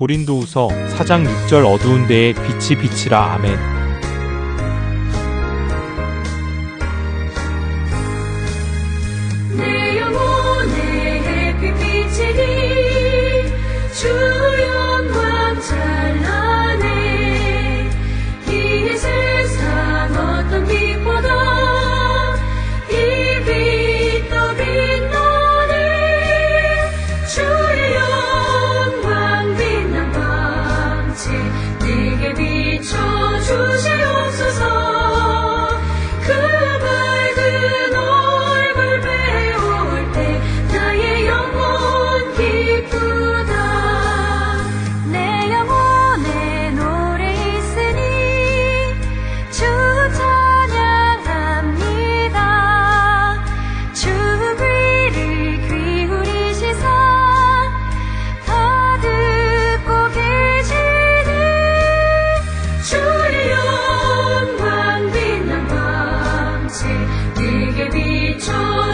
고린도후서 4장 6절 어두운 데에 빛이 비치라 아멘. 내 영혼의 비치니 주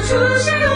비춰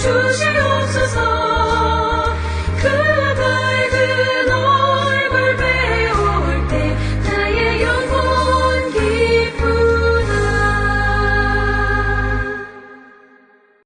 出什？